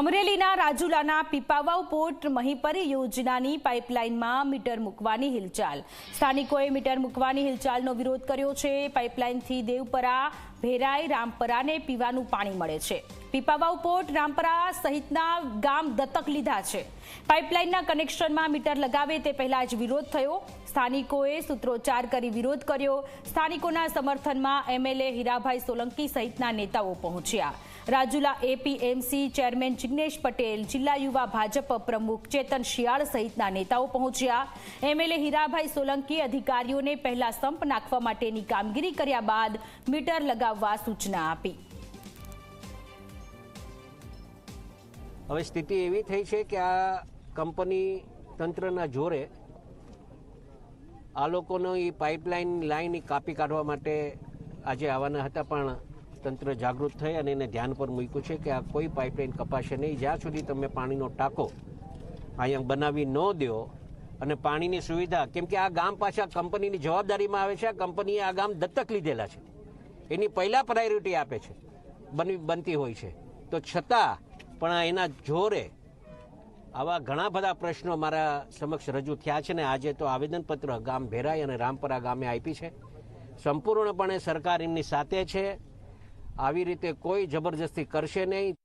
અમરેલીના રાજુલાના પીપાવાવ પોર્ટ મહીપરી યોજનાની પાઇપલાઇનમાં મીટર મૂકવાની હિલચાલ. સ્થાનિકોએ મીટર મૂકવાની હિલચાલનો વિરોધ કર્યો છે. પાઇપલાઇનથી દેવપરા, ભેરાઈ, રામપરાને પીવાનું પાણી મળે છે. પીપાવાવ પોર્ટ રામપરા સહિતના ગામ દત્તક લીધા છે. પાઇપલાઇનના કનેક્શનમાં મીટર લગાવે તે પહેલા જ વિરોધ થયો. સ્થાનિકોએ સૂત્રોચ્ચાર કરી વિરોધ કર્યો. સ્થાનિકોના સમર્થનમાં એમએલએ હીરાભાઈ સોલંકી સહિતના નેતાઓ પહોંચ્યા. રાજુલા એપીએમસી ચેરમેન જિગ્નેશ પટેલ, જિલ્લા યુવા ભાજપ પ્રમુખ ચેતન શિયાળ સહિતના નેતાઓ પહોંચ્યા. એમએલએ હીરાભાઈ સોલંકી અધિકારીઓને પહેલા સંપ નાખવા માટેની કામગીરી કર્યા બાદ મીટર લગાવવા સૂચના આપી. હવે સ્થિતિ એવી થઈ છે કે આ કંપની તંત્રના જોરે આ લોકોનો એ પાઇપલાઇન લાઈન કાપી કાઢવા માટે આજે આવવાના હતા, પણ તંત્ર જાગૃત થઈ અને એને ધ્યાન પર મૂક્યું છે કે આ કોઈ પાઇપલાઇન કપાશે નહીં. જ્યાં સુધી તમે પાણીનો ટાંકો અહીંયા બનાવી ન દો અને પાણીની સુવિધા, કેમ કે આ ગામ પાછા કંપનીની જવાબદારીમાં આવે છે. આ કંપનીએ આ ગામ દત્તક લીધેલા છે. એની પહેલાં પ્રાયોરિટી આપે છે. બની, બનતી હોય છે. તો છતાં પણ એના જોરે આવા ઘણા બધા પ્રશ્નો મારા સમક્ષ રજૂ થયા છે ને આજે તો આવેદનપત્ર ગામ ભેરાઈ અને રામપરા ગામે આપી છે. સંપૂર્ણપણે સરકાર એમની સાથે છે. આવી રીતે કોઈ જબરજસ્તી કરશે નહીં.